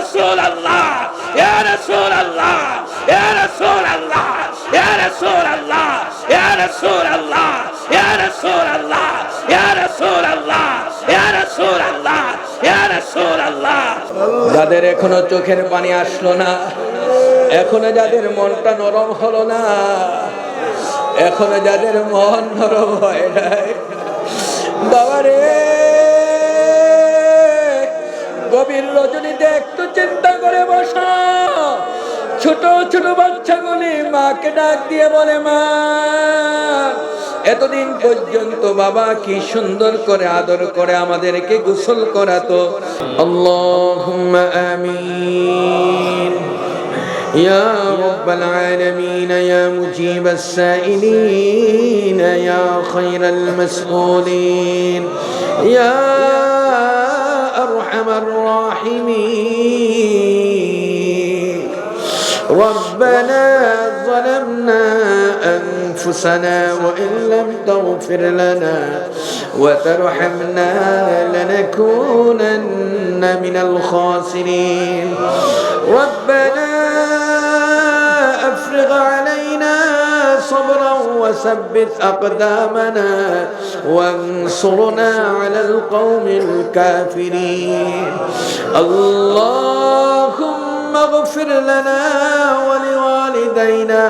রসুল আল্লাহ ইয়া রসুল আল্লাহ ইয়া রসুল আল্লাহ ইয়া রসুল আল্লাহ ইয়া রসুল আল্লাহ ইয়া রসুল আল্লাহ ইয়া রসুল আল্লাহ ইয়া রসুল আল্লাহ ইয়া রসুল আল্লাহ যাদের এখনও চোখের পানি আসলো না, এখনও যাদের মনটা নরম হলো না, এখনও যাদের মন নরম হয় নাই। বাবারে! গভীর রজনীতে একটু চিন্তা করে বসা ছোট ছোট বাচ্চাগুলি মাকে ডাক দিয়ে বলে মা এতদিন পর্যন্ত বাবা কি সুন্দর করে আদর করে আমাদেরকে গোসল করাতো আল্লাহুম্মা আমিন يا رب العالمين يا مجيب السائلين يا خير المسؤولين يا أرحم الراحمين. ربنا ظلمنا أنفسنا وإن لم تغفر لنا وترحمنا لنكونن من الخاسرين. ربنا صبرا وثبت أقدامنا وانصرنا على القوم الكافرين. اللهم اغفر لنا ولوالدينا.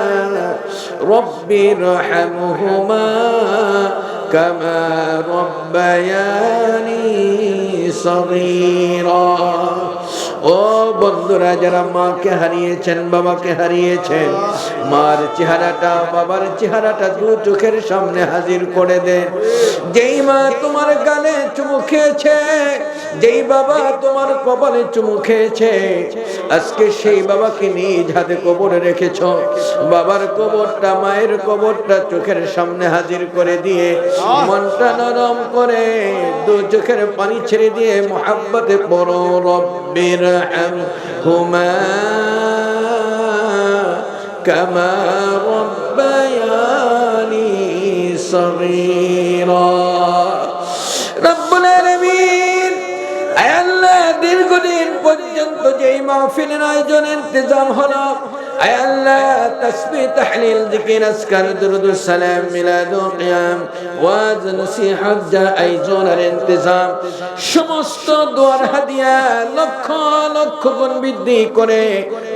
رب ارحمهما كما ربياني صغيرا. ও বন্ধুরা, যারা মাকে হারিয়েছেন, বাবাকে হারিয়েছেন, মার চেহারাটা, বাবার চেহারাটা দু চোখের সামনে হাজির করে দেন যেই মা তোমার গালে চুমু খেয়েছে, যেই বাবা তোমার কপালে চুমু খেয়েছে, আজকে সেই বাবাকে নিজ হাতে কবরে রেখেছ। বাবার কবরটা, মায়ের কবরটা চোখের সামনে হাজির করে দিয়ে, মনটা নরম করে দু চোখের পানি ছেড়ে দিয়ে, মোহাব্বতে পড়ো রব্বির হুমা كما ربياني صغيرا رب العالمين আয় আল্লাহ দীর্ঘদিন পর্যন্ত যেই মাহফিলের আয়োজন ইন্তজাম হলো আয় আল্লাহ, তাসবিহ, তাহলিল জিকির আজকার, দুরুদ সালাম মিলাদ কিয়াম, ওয়াজ নসিহত যা আয়োজনের ইন্তজাম, সমস্ত দোয়ার হাদিয়া লক্ষ লক্ষ গুণ বৃদ্ধি করে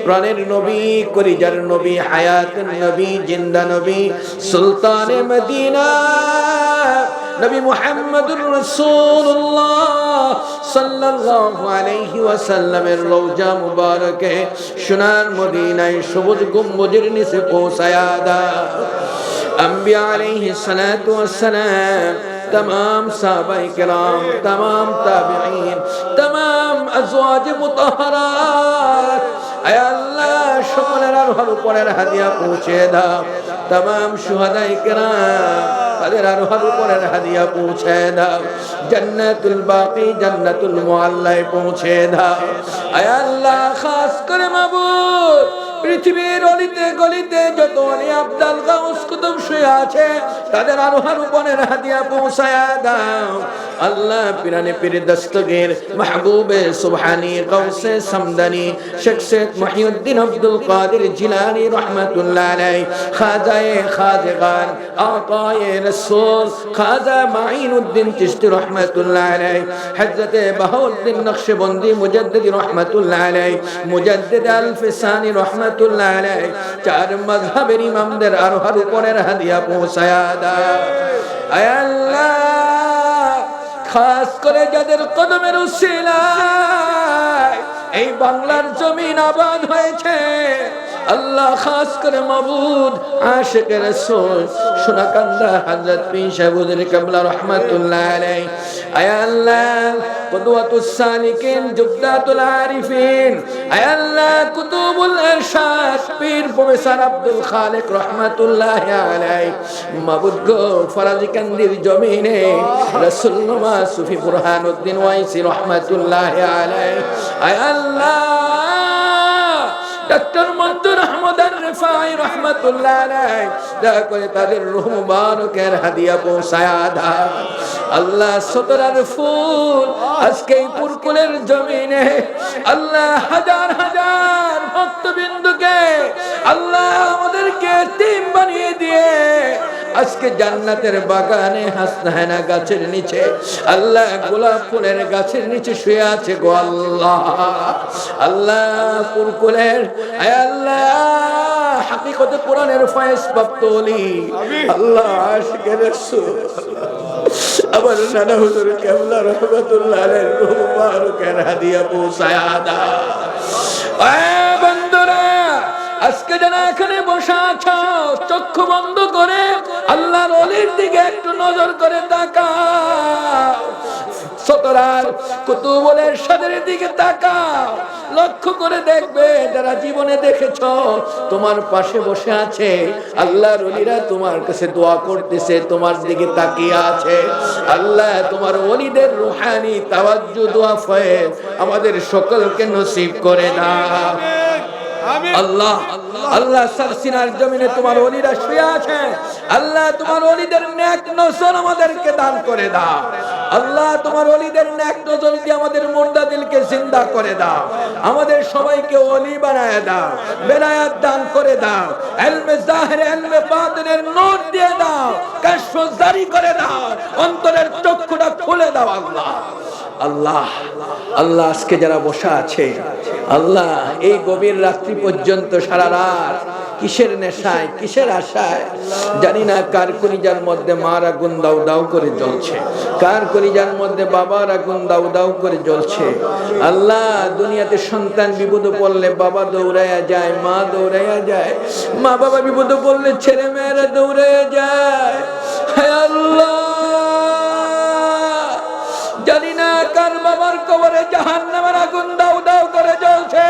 প্রাণের নবী করিজার নবী, হায়াতের নবী, জিন্দা নবী, সুলতানে মদিনা, নবী মুহাম্মদুর রাসূলুল্লাহ। সাল্লাল্লাহু আলাইহি ওয়াসাল্লামের রওজা মুবারকে সোনার মদিনায় সবুজ গম্বুজের নিচে পৌঁছায়া দাও। আম্বিয়া আলাইহি সালাতু ওয়াসসালাম تمام صحابہ کرام تمام تابعین تمام ازواج متحرات اے اللہ সকলের আরোহার উপরের হাদিয়া পৌঁছে দাও। তাম সুহাদাই কেরাম, তাদের আরোহার উপরের হাদিয়া পৌঁছে দাও। জান্নাতুল বাকি, জান্নাতুল মোয়াল্লায় পৌঁছে দাও। আয় আল্লাহ, খাস করে মাবুদ, পৃথিবীর অলিতে গলিতে যত অনি আবদাল গাউস কুতুব শুয়ে আছে, তাদের আরোহার উপরের হাদিয়া পৌঁছায় দাও। আল্লাহ পিরানে পীর দস্তগীর মাহবুবে সুবহানি গাউসে সামদানি শেখ শেখ মহিউদ্দিন আব্দুল কাদের জিলানি রহমাতুল্লাহ আলাই খাজায়ে খাজগান আকায়ে রসুল, খাজা মাইনুদ্দিন চিশতি রহমাতুল্লাহ আলাই হযরতে বাহাউদ্দিন নকশবন্দি মুজাদ্দিদ রহমাতুল্লাহ আলাই মুজাদ্দিদ আলফিসানি রহমাতুল্লাহ আলাই চার মাযহাবের ইমামদের আরোহার উপরের হাদিয়া পৌঁছায়া দাও। যাদের কদমের উশিলায় এই বাংলার জমিন আবাদ হয়েছে। আল্লাহ খাস করে মাবুদ আশেকের রাসূল, সোনাকান্দা হযরত পীর সাহেবুদ্দিন কাবলা রাহমাতুল্লাহ আলাইহি। আয় আল্লাহ, কদওয়াতুস সালিকিন জুবদাতুল আরিফিন। আয় আল্লাহ, কুতুবুল ইরশাদ পীর প্রফেসর আব্দুল খালিক রাহমাতুল্লাহ আলাইহি। মাবুদ গো, ফরাজি কান্দির জমিনে রাসূলুল্লাহ সুফি বুরহানুদ্দিন ওয়াইসি রাহমাতুল্লাহ আলাইহি। আয় আল্লাহ ডক্টর আব্দুর রহমদ রেফাই রহমতুল্লাহ দয়া করে তাদের রুহ মুবারকের হাদিয়া পৌঁছায়া দা আল্লাহ সতরার ফুল আজকে এই পুরকুলের জমিনে। আল্লাহ হাজার হাজার ভক্তবিন্দুকে আল্লাহ আমাদেরকে টিম বানিয়ে দিয়ে আজকে জান্নাতের বাগানে হাসনাহেনা গাছের নিচে আল্লাহ গোলাপ ফুলের গাছের নিচে শুয়ে আছে গো আল্লাহ। আল্লাহ আয় আল্লাহ হাকিকতে কোরআনের ফয়েজ প্রাপ্ত অলি আল্লাহ আশিকের আমার নানা হুজুর কেবলা রহমতুল্লাহ আলাইহির রূহ মুবারকের হাদিয়া পৌঁছায়া আজকে যারা এখানে বসে আছো, চক্ষু বন্ধ করে আল্লাহর অলির দিকে একটু নজর করে তাকাও। সতরার কুতুবলের সাদের দিকে লক্ষ্য করে দেখবে যারা জীবনে দেখেছ, তোমার পাশে বসে আছে আল্লাহর অলিরা তোমার কাছে দোয়া করতেছে, তোমার দিকে তাকিয়ে আছে। আল্লাহ, তোমার অলিদের রুহানি, তাওয়াজ্জু, দোয়া ফয়েজ আমাদের সকলকে নসিব করে দাও। আল্লাহ আল্লাহ সারসিনার জমিনে তোমার অলিরা শুয়ে আছে। আল্লাহ তোমার অলিদের নেক নসর আমাদেরকে দান করে দাও। আল্লাহ তোমার অলিদের নেক নজর দিয়ে আমাদের মুর্দা দিলকে জিন্দা করে দাও। আমাদের সবাইকে অলি বানায় দাও, বেলায়াত দান করে দাও, এলমে জাহির, এলমে বাতিনের নূর দিয়ে দাও, কাশফ জারি করে দাও, অন্তরের চক্ষুটা খুলে দাও আল্লাহ। আল্লাহ আল্লাহ আজকে যারা বসা আছে, আল্লাহ এই গভীর রাত্রি পর্যন্ত সারা রাত কিসের নেশায়, কিসের আশায়? জানি না কার কলিজার মধ্যে মার আগুন দাউ দাউ করে জ্বলছে। কার কলিজার মধ্যে বাবার আগুন দাউ দাউ করে জ্বলছে। আল্লাহ, দুনিয়াতে সন্তান বিপদ পড়লে বাবা দৌড়াইয়া যায়, মা দৌড়াইয়া যায়। মা বাবা বিপদ পড়লে ছেলে মেয়েরা দৌড়াইয়া যায়। আল্লাহ! জানি না কার বাবার কবরে জাহান নামের আগুন দাউ দাউ করে জ্বলছে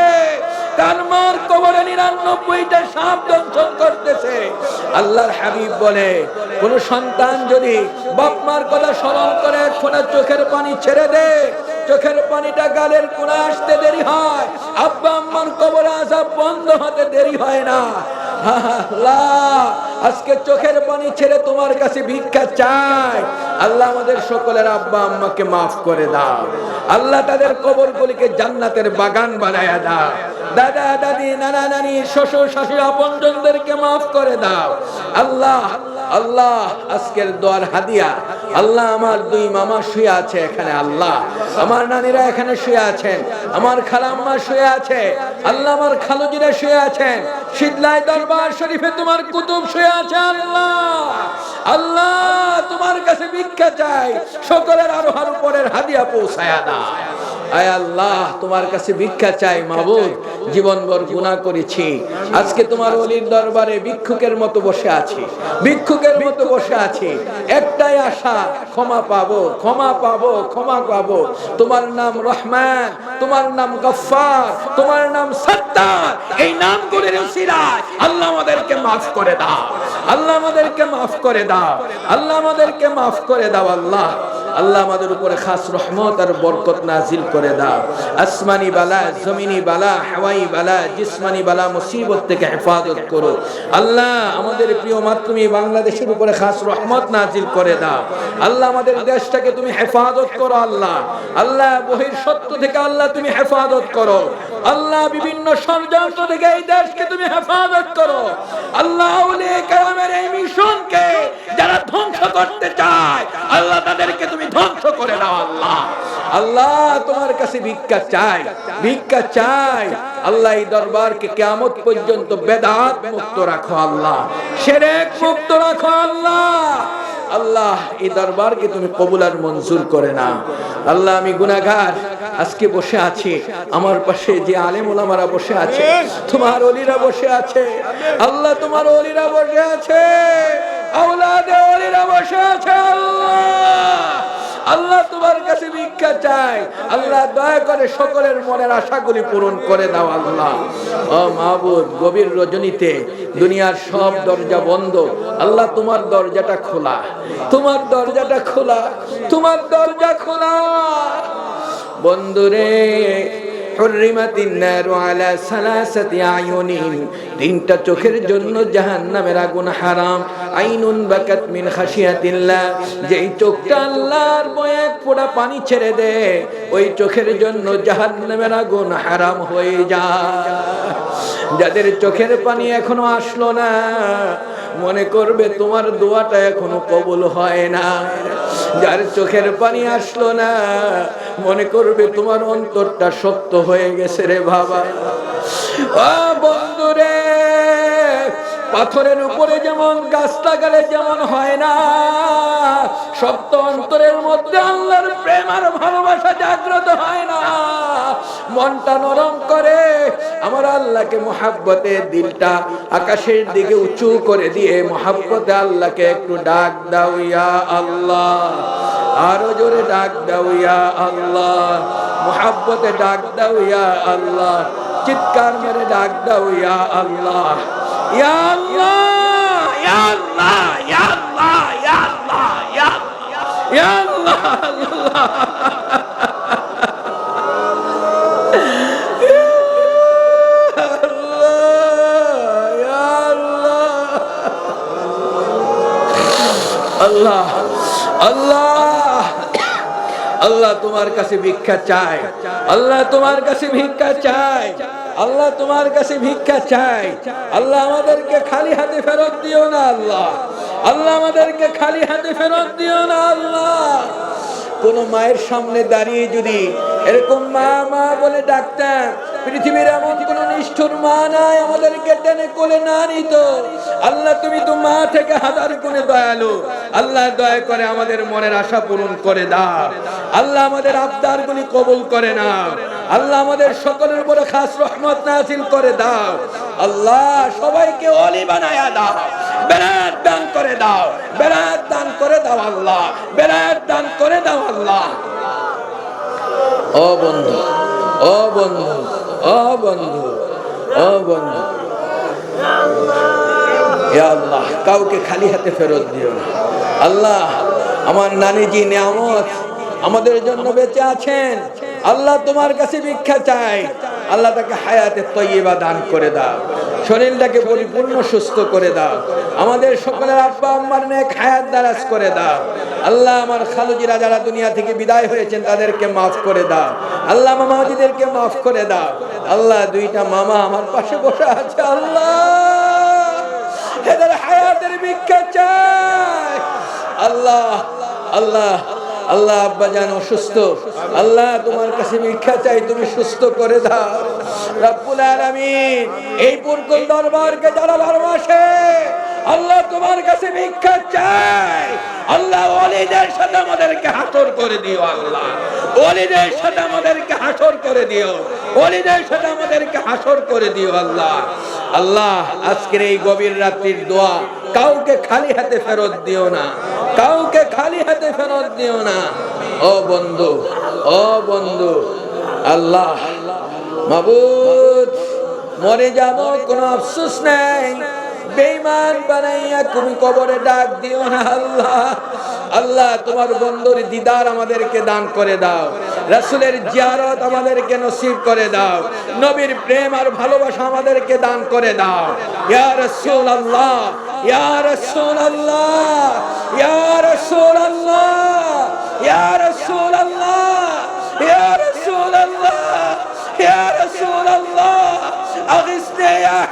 কার মার কবরে নিরানব্বইটা সাপ দংশন করতেছে। আল্লাহর হাবিব বলে, কোন সন্তান যদি বাপ মার কথা স্মরণ করে ফোনে চোখের পানি ছেড়ে দে। চোখের পানিটা গালের কোনা আসতে দেরি হয়। আব্বা আম্মার কবরে আসা বন্ধ হতে দেরি হয় না। আল্লাহ আজকে চোখের পানি ছেড়ে তোমার কাছে ভিক্ষা চাই। আল্লাহ আমাদের সকলের আব্বা আম্মাকে মাফ করে দাও। আল্লাহ তাদের কবরগুলিকে জান্নাতের বাগান বানায়া দাও। দাদা, দাদি, নানা, নানি, শ্বশুর, শাশুড়ি, আপনজনদেরকে মাফ করে দাও। আল্লাহ আল্লাহ, আজকের দোয়ার হাদিয়া। আল্লাহ আমার দুই মামা শুয়ে আছে এখানে, আল্লাহ। আমার নানিরা এখানে শুয়ে আছেন। আমার খালাম্মা শুয়ে আছে। আল্লাহ আমার খালুজিরা শুয়ে আছেন। শীতলাই দরবার শরীফে তোমার কুতুব শুয়ে আছে আল্লাহ। আল্লাহ, তোমার কাছে ভিক্ষা চাই। সকলের আরও উপরের পরের হাদিয়া পৌঁছায়া দাও। আয় আল্লাহ, তোমার কাছে ভিক্ষা চাই মাবুদ জীবনভর গুণা করেছি। আজকে তোমার অলির দরবারে ভিক্ষুকের মতো বসে আছি। ভিক্ষুকের মতো বসে আছি। একটাই আশা, ক্ষমা পাবো ক্ষমা পাবো ক্ষমা পাবো। তোমার নাম রহমান, তোমার নাম গফফার, তোমার নাম সত্তার। এই নামগুলির উসিলায় আল্লাহ আমাদেরকে মাফ করে দাও। আল্লাহ আমাদেরকে মাফ করে দাও। আল্লাহ আমাদেরকে মাফ করে দাও, আল্লাহ। আল্লাহ আমাদের উপরে খাস রহমত আর বরকত নাজিল করে দাও। আসমানি বালা, জমিনি বালা, হাওয়াই বালা, জিসমানি বালা, মুসিবত থেকে হেফাজত করো। আল্লাহ আমাদের প্রিয় মাতৃভূমি বাংলাদেশের উপরে খাস রহমত নাজিল করে দাও। আল্লাহ আমাদের দেশটাকে তুমি হেফাজত করো, আল্লাহ। আল্লাহ বহির সত্য থেকে আল্লাহ তুমি হেফাজত করো। আল্লাহ বিভিন্ন ষড়যন্ত্র থেকে এই দেশকে তুমি হেফাজত করো। আল্লাহ এই মিশনকে যারা ধ্বংস করতে চায়, আল্লাহ তাদেরকে তুমি ধ্বংস করে দাও আল্লাহ আল্লাহ তোমার কাছে ভিক্ষা চাই ভিক্ষা চাই। আল্লাহ এই দরবারকে কেমন পর্যন্ত বেদাত মুক্ত রাখো আল্লাহ, সেরেক মুক্ত রাখো আল্লাহ। আল্লাহ এই দরবারকে তুমি কবুল আর মঞ্জুর করে না আল্লাহ আমি গুনাহগার, আজকে বসে আছি, আমার পাশে যে আলেম ওলামারা বসে আছে, তোমার অলিরা বসে আছে, আল্লাহ তোমার অলিরা বসে আছে, আওলাদে অলিরা বসে আছে আল্লাহ। আল্লাহ তোমার কাছে ভিক্ষা চাই। আল্লাহ দয়া করে সকলের মনের আশাগুলি পূরণ করে দাও আল্লাহ। ও গভীর রজনীতে দুনিয়ার সব দরজা বন্ধ। আল্লাহ, তোমার দরজাটা খোলা। তোমার দরজাটা খোলা। তোমার দরজা খোলা। বন্ধুরে হুররিমাতিন নারু আলা সালাসাতি আয়ুনিন তিনটা চোখের জন্য জাহান্নামের আগুন হারাম। আইনুন বাকাত মিন খাশিয়াতিল্লাহ। যেই চোখটা আল্লাহর বয়ে এক ফোঁটা পানি ছেড়ে দে, ওই চোখের জন্য জাহান্নামের আগুন হারাম হয়ে যায় যাদের চোখের পানি এখনও আসলো না, মনে করবে তোমার দোয়াটা এখনও কবুল হয় না। যার চোখের পানি আসলো না, মনে করবে তোমার অন্তরটা শক্ত হয়ে গেছে রে বাবা। বন্ধুরে পাথরের উপরে যেমন গাছ লাগালে যেমন হয় না, শক্ত অন্তরের মধ্যে আল্লাহর প্রেম আর ভালোবাসা জাগ্রত হয় না। মনটা নরম করে, আমার আল্লাহকে মোহাব্বতে দিলটা আকাশের দিকে উঁচু করে দিয়ে মোহাব্বতে আল্লাহকে একটু ডাক দাও ইয়া আল্লাহ, আরও জোরে ডাক দাও ইয়া আল্লাহ, মোহাব্বতে ডাক দাও ইয়া আল্লাহ, চিৎকার মেরে ডাক দাও ইয়া আল্লাহ। আল্লাহ আল্লাহ তোমার কাছে ভিক্ষা চাই। আল্লাহ তোমার কাছে ভিক্ষা চাই। আল্লাহ তোমার কাছে ভিক্ষা চাই। আল্লাহ আমাদেরকে খালি হাতে ফেরত দিও না, আল্লাহ। আল্লাহ আমাদেরকে খালি হাতে ফেরত দিও না, আল্লাহ। কোন মায়ের সামনে দাঁড়িয়ে যদি এরকম মা মা বলে ডাকতাম পৃথিবীর এমন কোন নিষ্ঠুর মা নাই, আমাদেরকে টেনে কোলে না নিত। আল্লাহ, তুমি তো মা থেকে হাজার গুণে দয়ালু। আল্লাহ, দয়া করে আমাদের মনের আশা পূরণ করে দাও। আল্লাহ, আমাদের আবদার গুলি কবুল করে না আল্লাহ, আমাদের সকলের উপরে খাস রহমত নাসিল করে দাও। আল্লাহ, সবাইকে অলি বানায়া দাও। বেড়াত দান করে দাও। বেড়াত দান করে দাও আল্লাহ বেড়াত দান করে দাও আল্লাহ অবন্ধু অবন্ধু অবন্ধু ও বন্ধু ও বন্ধু হে আল্লাহ, কাউকে খালি হাতে ফেরত দিও না। আল্লাহ, আমার নানিজি নিয়ামত আমাদের জন্য বেঁচে আছেন। আল্লাহ তোমার কাছে ভিক্ষা চাই। আল্লাহ তাকে হায়াতে তৈবা দান করে দাও। শরীরটাকে পরিপূর্ণ সুস্থ করে দাও। আমাদের সকলের আব্বা আম্মার নেক হায়াত দারাজ করে দাও। আল্লাহ আমার খালুজিরা যারা দুনিয়া থেকে বিদায় হয়েছেন, তাদেরকে মাফ করে দাও। আল্লাহ মামাজিদেরকে মাফ করে দাও। আল্লাহ দুইটা মামা আমার পাশে বসে আছে, আল্লাহ। এদের হায়াতের ভিক্ষা আল্লাহ আল্লাহ। আল্লাহ আব্বা জান অসুস্থ। আল্লাহ তোমার কাছে ভিক্ষা চাই, তুমি সুস্থ করে দাও। রব্বুল আলামিন এই পুরকুল দরবারকে যারা ভালোবাসে, আল্লাহ তোমার কাছে ভিক্ষা চাই। আল্লাহ ওলিদের সাথে আমাদেরকে হাসর করে দিও আল্লাহ। ওলিদের সাথে আমাদেরকে হাসর করে দিও। ওলিদের সাথে আমাদেরকে হাসর করে দিও আল্লাহ। আল্লাহ, আজকের এই গভীর রাত্রির দোয়া কাউকে খালি হাতে ফেরত দিও না, কাউকে খালি হাতে ফেরত দিও না। ও বন্ধু ও বন্ধু, আল্লাহ, মাবুদ, মরে যাব, কোনো আফসোস নেই। বেঈমান বানাইয়া তুমি কবরে ডাক দিও না আল্লাহ। আল্লাহ, তোমার বন্ধুর দিদার আমাদেরকে দান করে দাও। রাসূলের জিয়ারত আমাদেরকে নসিব করে দাও। নবীর প্রেম আর ভালোবাসা আমাদেরকে দান করে দাও। ইয়া রাসূল আল্লাহ ইয়া রাসূল আল্লাহ ইয়া রাসূল আল্লাহ ইয়া রাসূল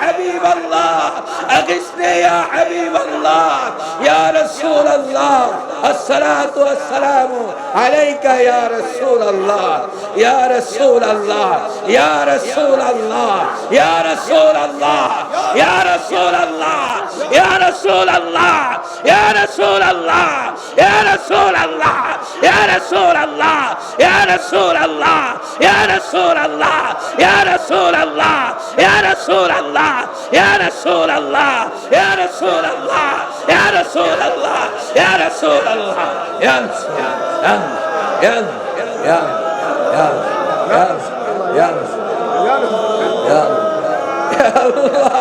حبيب الله. أغثنا يا حبيب الله. يا رسول الله. الصلاة والسلام عليك يا رسول الله. يا رسول الله. يا رسول الله. يا رسول الله. يا رسول الله. يا رسول الله. يا رسول الله يا رسول الله يا رسول الله يا رسول الله يا رسول الله يا رسول الله يا رسول الله يا رسول الله يا رسول الله يا رسول الله يا رسول الله يا يا يا يا يا يا يا يا يا الله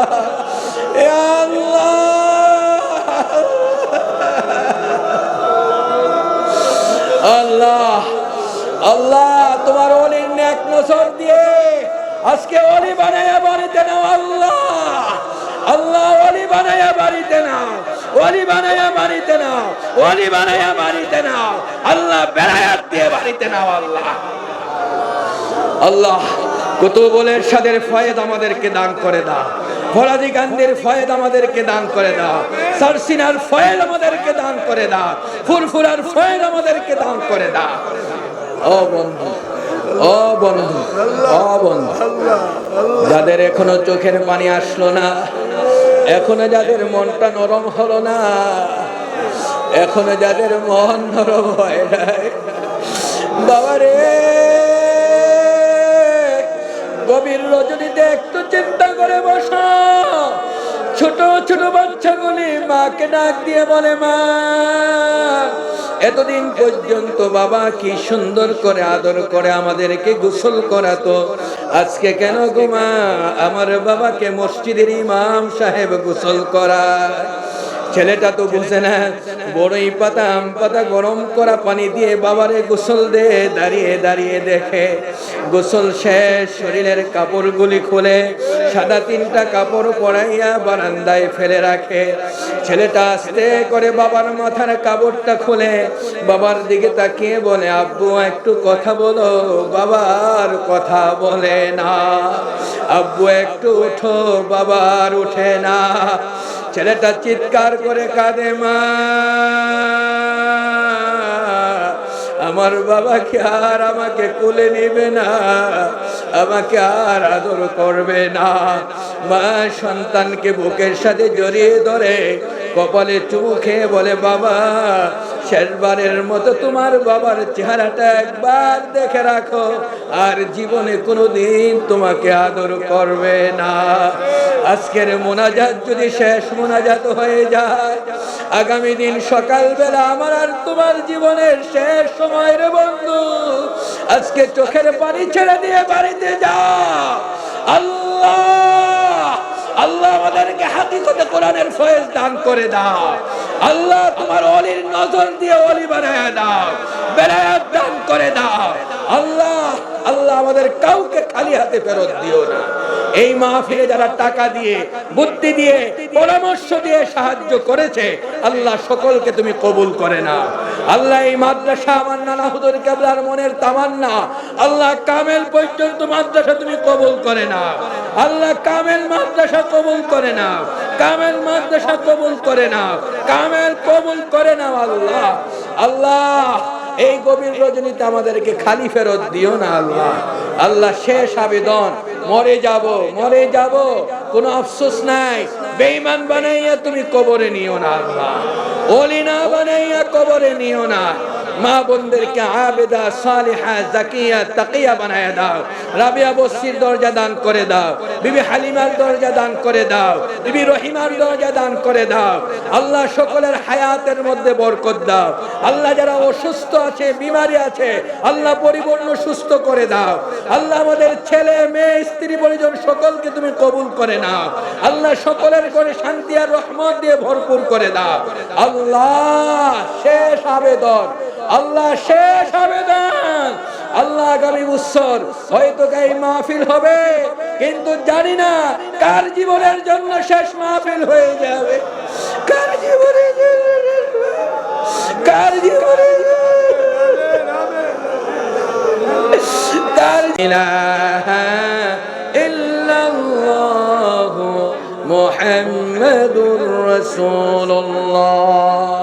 আল্লাহ। আল্লাহ, তোমার অলির নেক নজর দিয়ে আজকে অলি বানাইয়া বাড়িতে নাও, আল্লাহ। আল্লাহ, অলি বানাইয়া বাড়িতে নাও, অলি বানাইয়া বাড়িতে নাও, অলি বানাইয়া বাড়িতে নাও। আল্লাহ বেড়াইয়া দিয়ে বাড়িতে নাও, আল্লাহ। আল্লাহ কত বলে সাদের ফয়েদ আমাদেরকে দান করে দাও। ফরাজি গান্ধীর ফয়েদ আমাদেরকে দান করে দাও। সারসিনার ফয়েদ আমাদেরকে দান করে দাও। ফুরফুরার ফয়েদ আমাদেরকে দান করে দাও। ও বন্ধু ও বন্ধু ও বন্ধু, যাদের এখনও চোখের পানি আসলো না, এখনও যাদের মনটা নরম হলো না, এখনও যাদের মন নরম হয় নাই। বাবারে! গভীর রজনীতে একটু চিন্তা করে বসা। ছোট ছোট বাচ্চাগুলি মাকে ডাক দিয়ে বলে, মা, এতদিন পর্যন্ত বাবা কি সুন্দর করে আদর করে আমাদেরকে গোসল করাতো। আজকে কেন গো মা, আমার বাবাকে মসজিদের ইমাম সাহেব গোসল করায়। ছেলেটা তো বুঝে না, বড়ই পাতা আম পাতা গরম করা পানি দিয়ে বাবারে গোসল দে, দাঁড়িয়ে দাঁড়িয়ে দেখে। গোসল শেষ, শরীরের কাপড়গুলি খুলে, সাদা তিনটা কাপড় পরাইয়া বারান্দায় ফেলে রাখে। ছেলেটা আস্তে করে বাবার মাথার কাপড়টা খুলে, বাবার দিকে তাকিয়ে বলে, আব্বু, একটু কথা বলো। বাবার কথা বলে না। আব্বু, একটু উঠো। বাবার উঠে না। ছেলেটা চিৎকার করে কাঁদে, মা, আমার বাবাকে আর আমাকে কোলে নিবে না, আমাকে আর আদর করবে না। মা সন্তানকে বুকের সাথে জড়িয়ে ধরে কপালে চুমু বলে, বাবা শেষবারের মতো তোমার বাবার চেহারাটা একবার দেখে রাখো, আর জীবনে কোনোদিন তোমাকে আদর করবে না। আজকের মোনাজাত যদি শেষ মোনাজাত হয়ে যায়, আগামী দিন সকালবেলা আমার আর তোমার জীবনের শেষ সময় রে বন্ধু, আজকে চোখের পানি ছেড়ে দিয়ে বাড়িতে যা আল্লাহ! আল্লাহ আমাদেরকে হাকিকতে কোরআনের ফয়েজ দান করে দাও। আল্লাহ তোমার অলির নজর দিয়ে অলি বানায় দাও বেড়ায় দান করে দাও। আল্লাহ আল্লাহ আমাদের কাউকে খালি হাতে ফেরত দিও না। এই মাহফিলে যারা টাকা দিয়ে, বুদ্ধি দিয়ে, পরামর্শ দিয়ে সাহায্য করেছে, আল্লাহ সকলকে তুমি কবুল করে না আল্লাহ এই মাদ্রাসা আমার নানা হুদুর কেবলার মনের তামান্না। আল্লাহ কামেল পর্যন্ত মাদ্রাসা তুমি কবুল করে না আল্লাহ কামেল মাদ্রাসা কবুল করে না কামেল মাদ্রাসা কবুল করে না কামেল কবুল করে না আল্লাহ। আল্লাহ এই গভীর রজনীতে আমাদেরকে খালি ফেরত দিও না আল্লাহ। আল্লাহ শেষ আবেদন। মরে যাব মরে যাব। কোনো আফসোস নাই। বেঈমান বানাইয়া তুমি কবরে নিও না আল্লাহ। ওলি না বানাইয়া কবরে নিও না। মা বোনদেরকে আবেদা, সালিহা জাকিয়া তাকিয়া বানায় দাও। রাবিয়া বস্তির দরজা দান করে দাও। বিবি হালিমার দরজা দান করে দাও। বিবি রহিমার দরজা দান করে দাও। আল্লাহ সকলের হায়াতের মধ্যে বরকত দাও। আল্লাহ যারা অসুস্থ আছে, বিমারি আছে, আল্লাহ পরিপূর্ণ সুস্থ করে দাও। আল্লাহ আমাদের ছেলে, মেয়ে, স্ত্রী, পরিজন সকলকে তুমি কবুল করে নাও। আল্লাহ সকলের করে শান্তি আর রহমত দিয়ে ভরপুর করে দাও। আল্লাহ, শেষ আবেদন। আল্লাহ শেষ আবেদন। আল্লাহ আগামী বছর হয়তো এই মাহফিল হবে, কিন্তু জানি না কার জীবনের জন্য শেষ মাহফিল হয়ে যাবে। কার জন্য কার জীবনের কার ইলাহা ইল্লাল্লাহু মুহাম্মাদুর রাসূলুল্লাহ।